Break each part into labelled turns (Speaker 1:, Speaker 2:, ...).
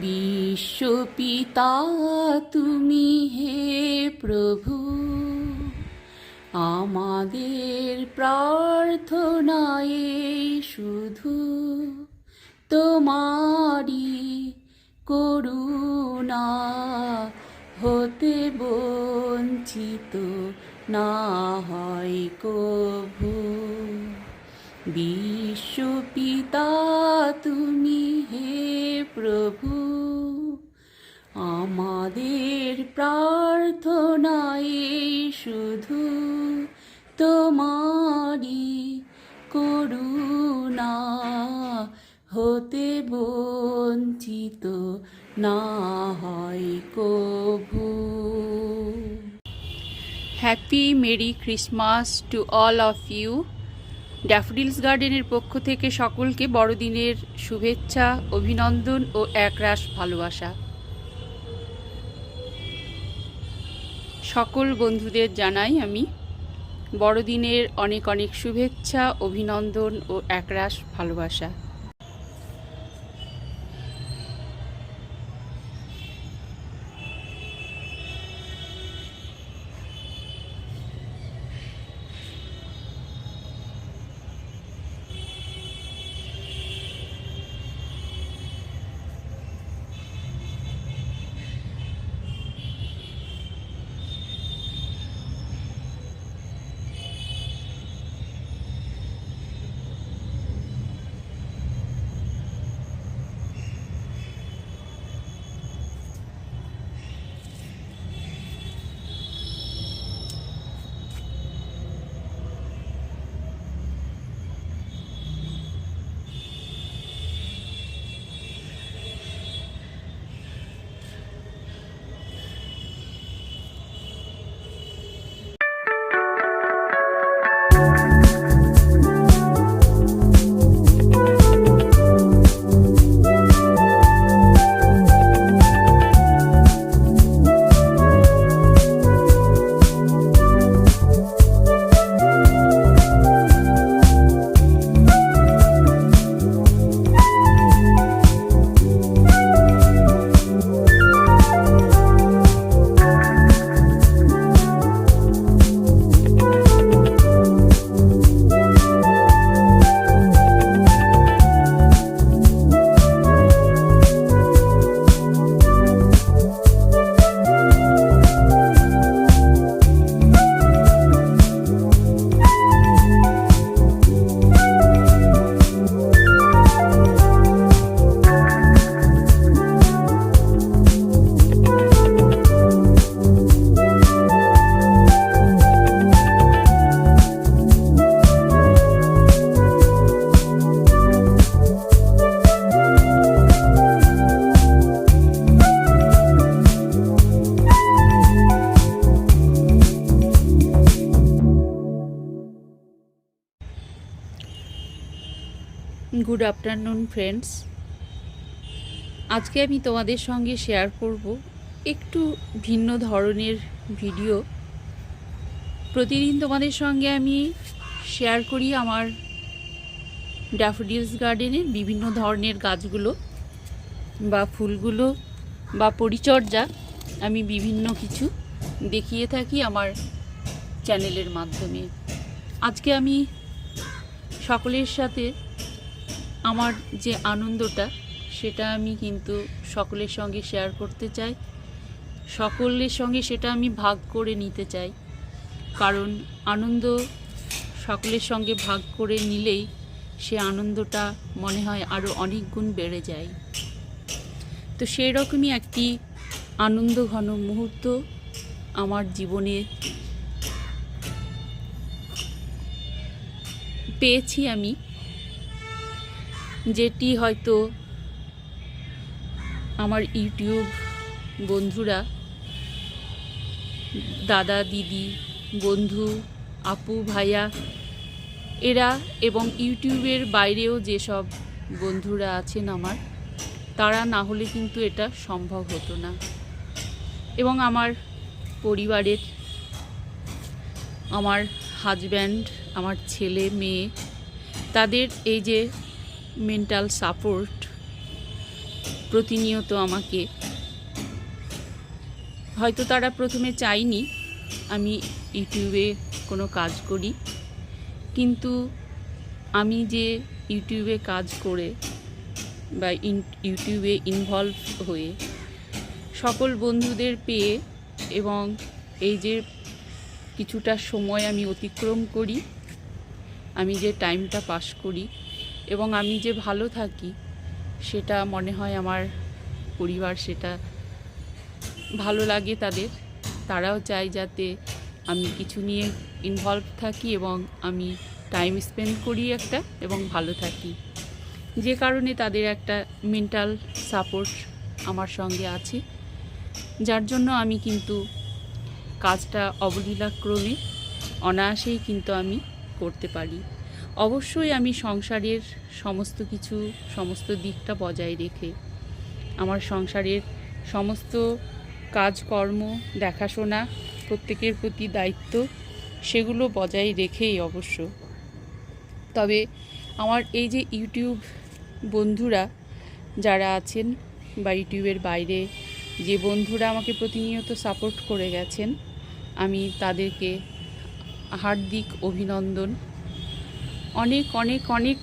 Speaker 1: বিশ্বপিতা তুমি হে প্রভু। আমাদের প্রার্থনায় শুধু তোমারি করুণা হতে বঞ্চিত না হয় কভু। বিশ্বপিতা তুমি হে প্রভু, আমাদের প্রার্থনায় শুধু তোমারি করুণা হতে বঞ্চিত না হয় কভু। Happy merry Christmas to all of you Daffodils গার্ডেনের পক্ষ থেকে সকলকে বড়দিনের শুভেচ্ছা, অভিনন্দন ও একরাশ ভালোবাসা। সকল বন্ধুদের জানাই আমি বড়দিনের অনেক অনেক শুভেচ্ছা, অভিনন্দন ও একরাশ ভালোবাসা। গুড আফটারনুন ফ্রেন্ডস আজকে আমি তোমাদের সঙ্গে শেয়ার করব একটু ভিন্ন ধরনের ভিডিও প্রতিদিন তোমাদের সঙ্গে আমি শেয়ার করি আমার ড্যাফোডিলস গার্ডেনের বিভিন্ন ধরনের গাছগুলো বা ফুলগুলো বা পরিচর্যা। আমি বিভিন্ন কিছু দেখিয়ে থাকি আমার চ্যানেলের মাধ্যমে। আজকে আমি সকলের সাথে আমার যে আনন্দটা, সেটা আমি কিন্তু সকলের সঙ্গে শেয়ার করতে চাই। সকলের সঙ্গে সেটা আমি ভাগ করে নিতে চাই। কারণ আনন্দ সকলের সঙ্গে ভাগ করে নিলেই সে আনন্দটা মনে হয় আরও অনেক গুণ বেড়ে যায়। তো সেই রকমই একটি আনন্দ ঘন মুহূর্ত আমার জীবনে পেয়েছি আমি। যেটি হয়তো আমার ইউটিউব বন্ধুরা, দাদা, দিদি, বন্ধু, আপু, ভাইয়া, এরা এবং ইউটিউবের বাইরেও যেসব বন্ধুরা আছেন আমার, তারা না হলে কিন্তু এটা সম্ভব হতো না। এবং আমার পরিবারের, আমার হাজব্যান্ড আমার ছেলে, মেয়ে, তাদের এই যে মেন্টাল সাপোর্ট প্রতিনিয়ত আমাকে। হয়তো তারা প্রথমে চায়নি আমি ইউটিউবে কোনো কাজ করি, কিন্তু আমি যে ইউটিউবে কাজ করে বা ইউটিউবে ইনভলভ হয়ে সকল বন্ধুদের পেয়ে এবং এই যে কিছুটা সময় আমি অতিক্রম করি, আমি যে টাইমটা পাস করি এবং আমি যে ভালো থাকি, সেটা মনে হয় আমার পরিবার, সেটা ভালো লাগে তাদের। তারাও চায় যাতে আমি কিছু নিয়ে ইনভলভ থাকি এবং আমি টাইম স্পেন্ড করি একটা এবং ভালো থাকি। যে কারণে তাদের একটা মেন্টাল সাপোর্ট আমার সঙ্গে আছে। যার জন্য আমি কিন্তু কাজটা অবলীলাক্রমে, অনায়াসেই কিন্তু আমি করতে পারি। অবশ্যই আমি সংসারের সমস্ত কিছু, সমস্ত দিকটা বজায় রেখে আমার সংসারের সমস্ত কাজকর্ম, দেখাশোনা, প্রত্যেকের প্রতি দায়িত্ব, সেগুলো বজায় রেখেই অবশ্য। তবে আমার এই যে ইউটিউব বন্ধুরা যারা আছেন বা ইউটিউবের বাইরে, যে বন্ধুরা আমাকে প্রতিনিয়ত সাপোর্ট করে গেছেন, আমি তাদেরকে হার্দিক অভিনন্দন। অনেক অনেক অনেক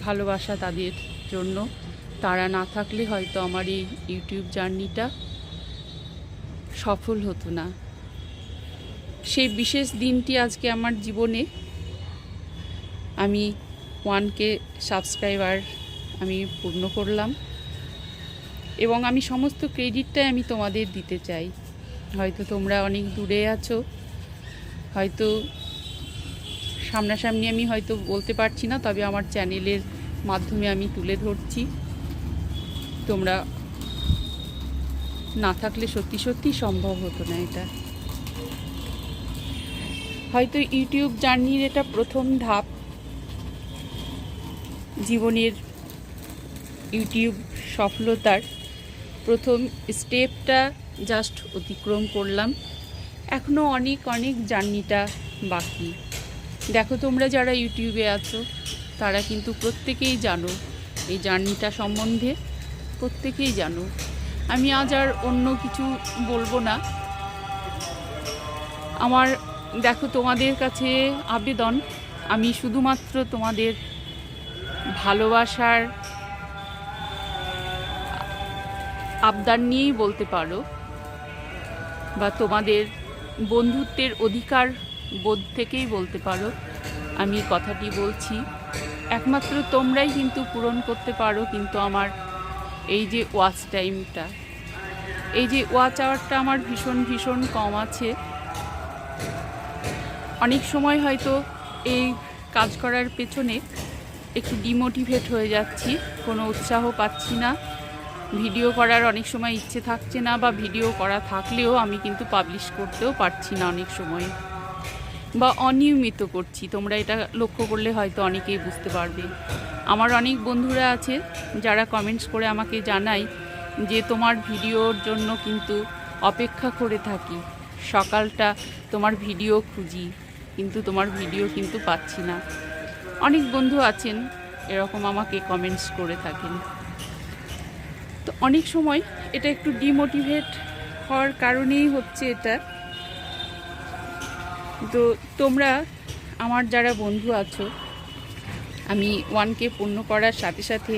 Speaker 1: ভালোবাসা তাদের জন্য। তারা না থাকলে হয়তো আমার এই ইউটিউব জার্নিটা সফল হতো না। সেই বিশেষ দিনটি আজকে আমার জীবনে আমি ওয়ানকে সাবস্ক্রাইবার আমি পূর্ণ করলাম এবং আমি সমস্ত ক্রেডিটটাই আমি তোমাদের দিতে চাই। হয়তো তোমরা অনেক দূরে আছো, হয়তো সামনাসামনি আমি হয়তো বলতে পারছি না, তবে আমার চ্যানেলের মাধ্যমে আমি তুলে ধরছি। তোমরা না থাকলে সত্যি সত্যি সম্ভব হতো না এটা। হয়তো ইউটিউব জার্নির এটা প্রথম ধাপ। জীবনের ইউটিউব সফলতার প্রথম স্টেপটা জাস্ট অতিক্রম করলাম। এখনও অনেক অনেক জার্নিটা বাকি। দেখো তোমরা যারা ইউটিউবে আছো, তারা কিন্তু প্রত্যেকেই জানো, এই জার্নিটা সম্বন্ধে প্রত্যেকেই জানো। আমি আজ আর অন্য কিছু বলব না। আমার, দেখো তোমাদের কাছে আবেদন, আমি শুধুমাত্র তোমাদের ভালোবাসার আবদার নিয়েই বলতে পারো, বা তোমাদের বন্ধুত্বের অধিকার বোধ থেকেই বলতে পারো, আমি কথাটি বলছি। একমাত্র তোমরাই কিন্তু পূরণ করতে পারো কিন্তু আমার এই যে ওয়াচ টাইমটা। এই যে ওয়াচ আওয়ারটা আমার ভীষণ ভীষণ কম আছে। অনেক সময় হয়তো এই কাজ করার পেছনে একটু ডিমোটিভেট হয়ে যাচ্ছি, কোনো উৎসাহ পাচ্ছি না। ভিডিও করার অনেক সময় ইচ্ছে থাকছে না বা ভিডিও করা থাকলেও আমি কিন্তু পাবলিশ করতেও পারছি না অনেক সময়। বা অনিয়মিত করছি। তোমরা এটা লক্ষ্য করলে হয়তো অনেকেই বুঝতে পারবে। আমার অনেক বন্ধুরা আছে, যারা কমেন্টস করে আমাকে জানায় যে, তোমার ভিডিওর জন্য কিন্তু অপেক্ষা করে থাকি। সকালটা তোমার ভিডিও খুঁজি, কিন্তু তোমার ভিডিও কিন্তু পাচ্ছি না। অনেক বন্ধু আছেন, এরকম আমাকে কমেন্টস করে থাকেন। তো অনেক সময় এটা একটু ডিমোটিভেট হওয়ার কারণেই হচ্ছে এটা। তো তোমরা, আমার যারা বন্ধু আছো, আমি ওয়ানকে পূর্ণ করার সাথে সাথে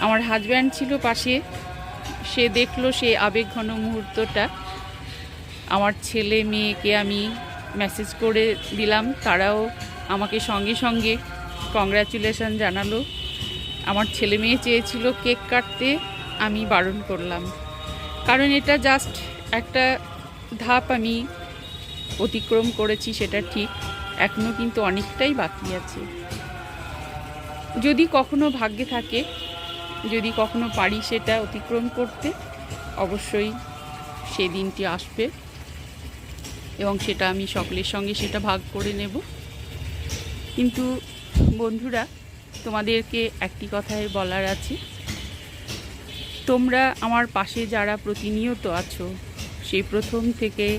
Speaker 1: আমার হাজব্যান্ড ছিল পাশে, সে দেখল সে আবেগঘন মুহূর্তটা। আমার ছেলে মেয়েকে আমি মেসেজ করে দিলাম, তারাও আমাকে সঙ্গে সঙ্গে কংগ্রাচুলেশন জানালো। আমার ছেলে মেয়ে চেয়েছিল কেক কাটতে, আমি বারণ করলাম। কারণ এটা জাস্ট একটা ধাপ আমি অতিক্রম করেছি, সেটা ঠিক। এখনও কিন্তু অনেকটাই বাকি আছে। যদি কখনো ভাগ্যে থাকে, যদি কখনো পারি সেটা অতিক্রম করতে, অবশ্যই সেই দিনটি আসবে এবং সেটা আমি সকলের সঙ্গে সেটা ভাগ করে নেব। কিন্তু বন্ধুরা, তোমাদেরকে একটি কথাই বলার আছে। তোমরা আমার পাশে যারা প্রতিনিয়ত আছো, সেই প্রথম থেকে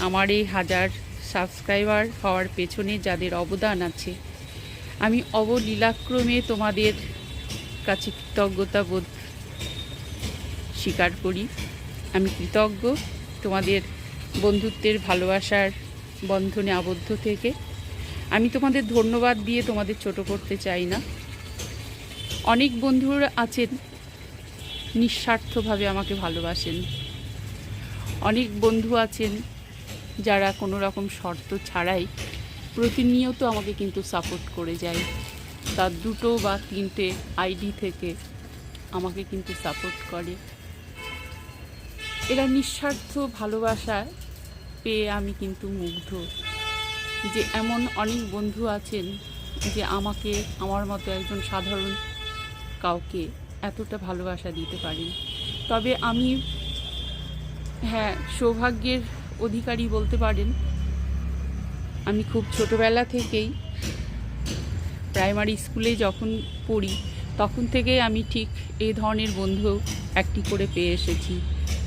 Speaker 1: আমার এই হাজার সাবস্ক্রাইবার হওয়ার পেছনে যাদের অবদান আছে। আমি অবলীলাক্রমে তোমাদের কাছে কৃতজ্ঞতা বোধ স্বীকার করি। আমি কৃতজ্ঞ তোমাদের বন্ধুত্বের ভালোবাসার বন্ধনে আবদ্ধ থেকে। আমি তোমাদের ধন্যবাদ দিয়ে তোমাদের ছোট করতে চাই না। অনেক বন্ধুরা আছেন, নিঃস্বার্থভাবে আমাকে ভালোবাসেন। অনেক বন্ধু আছেন যারা কোনো রকম শর্ত ছাড়াই প্রতিনিয়ত আমাকে কিন্তু সাপোর্ট করে যায়। তার দুটো বা তিনটে আইডি থেকে আমাকে কিন্তু সাপোর্ট করে। এরা নিঃস্বার্থ ভালোবাসা পেয়ে আমি কিন্তু মুগ্ধ যে এমন অনেক বন্ধু আছেন যে আমাকে, আমার মতো একজন সাধারণ কাউকে এতটা ভালোবাসা দিতে পারেন। তবে আমি হ্যাঁ সৌভাগ্যের অধিকারী বলতে পারেন। আমি খুব ছোটোবেলা থেকেই প্রাইমারি স্কুলে যখন পড়ি, তখন থেকে আমি ঠিক এই ধরনের বন্ধু একটি করে পেয়ে এসেছি।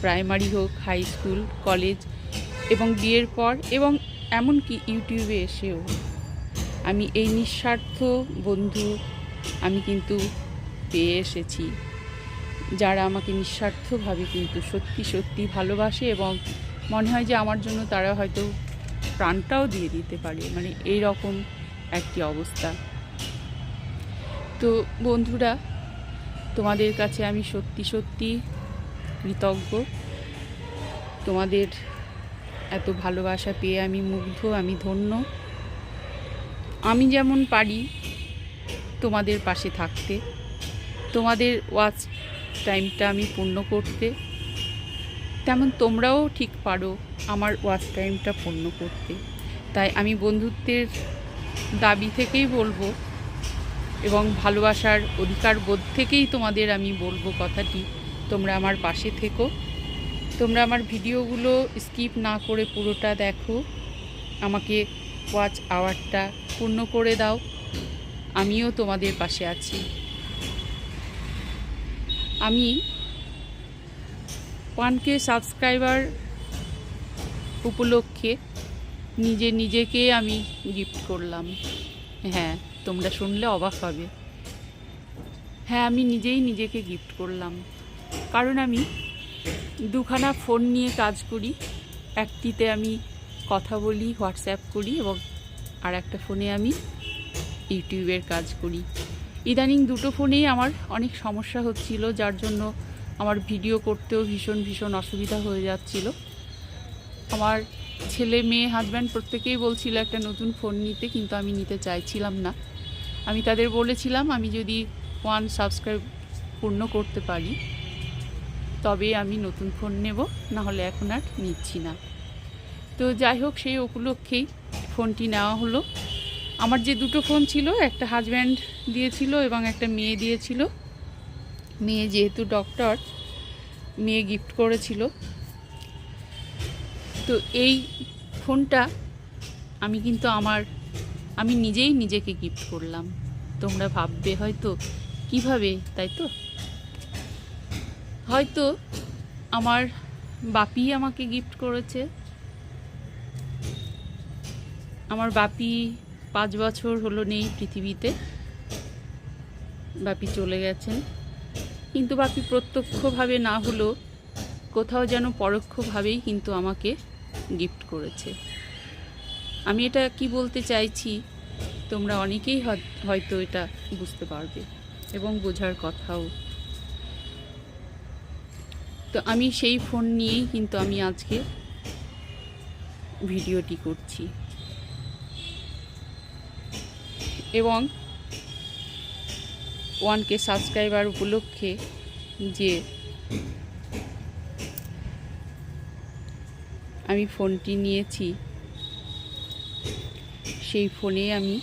Speaker 1: প্রাইমারি হোক, হাই স্কুল, কলেজ এবং বিয়ের পর এবং এমনকি ইউটিউবে এসেও। আমি এই নিঃস্বার্থ বন্ধু আমি কিন্তু পেয়ে এসেছি, যারা আমাকে নিঃস্বার্থভাবে কিন্তু সত্যি সত্যি ভালোবাসে এবং মনে হয় যে আমার জন্য তারা হয়তো প্রাণটাও দিয়ে দিতে পারে। মানে এই রকম একটি অবস্থা। তো বন্ধুরা, তোমাদের কাছে আমি সত্যি সত্যি কৃতজ্ঞ। তোমাদের এত ভালোবাসা পেয়ে আমি মুগ্ধ, আমি ধন্য। আমি যেমন পারি তোমাদের পাশে থাকতে। তোমাদের ওয়াচ টাইমটা আমি পূর্ণ করতে। তেমন তোমরাও ঠিক পারো আমার ওয়াচ টাইমটা পূর্ণ করতে। তাই আমি বন্ধুত্বের দাবি থেকেই বলব এবং ভালোবাসার অধিকার বোধ থেকেই তোমাদের আমি বলব কথাটি। তোমরা আমার পাশে থেকো। তোমরা আমার ভিডিওগুলো স্কিপ না করে পুরোটা দেখো। আমাকে ওয়াচ আওয়ারটা পূর্ণ করে দাও। আমিও তোমাদের পাশে আছি। আমি ওয়ানকে সাবস্ক্রাইবার উপলক্ষে নিজে নিজেকে আমি গিফট করলাম। হ্যাঁ তোমরা শুনলে অবাক হবে। হ্যাঁ আমি নিজেই নিজেকে গিফট করলাম। কারণ আমি দুখানা ফোন নিয়ে কাজ করি। একটিতে আমি কথা বলি হোয়াটসঅ্যাপ করি এবং আর একটা ফোনে আমি ইউটিউবের কাজ করি। ইদানিং দুটো ফোনেই আমার অনেক সমস্যা হচ্ছিল, যার জন্য আমার ভিডিও করতেও ভীষণ ভীষণ অসুবিধা হয়ে যাচ্ছিল। আমার ছেলে, মেয়ে হাজব্যান্ড প্রত্যেকেই বলছিল একটা নতুন ফোন নিতে, কিন্তু আমি নিতে চাইছিলাম না। আমি তাদের বলেছিলাম, আমি যদি ওয়ান সাবস্ক্রাইব পূর্ণ করতে পারি, তবে আমি নতুন ফোন নেব না হলে এখন আর নিচ্ছি না। তো যাই হোক, সেই উপলক্ষেই ফোনটি নেওয়া হলো। আমার যে দুটো ফোন ছিল, একটা হাজব্যান্ড দিয়েছিল এবং একটা মেয়ে দিয়েছিল। মেয়ে যেহেতু ডক্টর মেয়ে গিফট করেছিল। তো এই ফোনটা আমি কিন্তু আমার, আমি নিজেই নিজেকে গিফট করলাম। তোমরা ভাববে হয়তো, কীভাবে, তাই তো? হয়তো আমার বাপি আমাকে গিফট করেছে। আমার বাপি পাঁচ বছর হলো নেই পৃথিবীতে। বাপি চলে গেছেন। কিন্তু বাপি প্রত্যক্ষভাবে না হলেও কোথাও যেন পরোক্ষভাবেই কিন্তু আমাকে গিফট করেছে। আমি এটা কি বলতে চাইছি, তোমরা অনেকেই হয়- হয়তো এটা বুঝতে পারবে এবং বোঝার কথাও। তো আমি সেই ফোন নিয়েই কিন্তু আমি আজকে ভিডিওটি করছি। এবং ওয়ানকে সাবস্ক্রাইবার উপলক্ষে যে আমি ফোনটি নিয়েছি সেই ফোনে আমি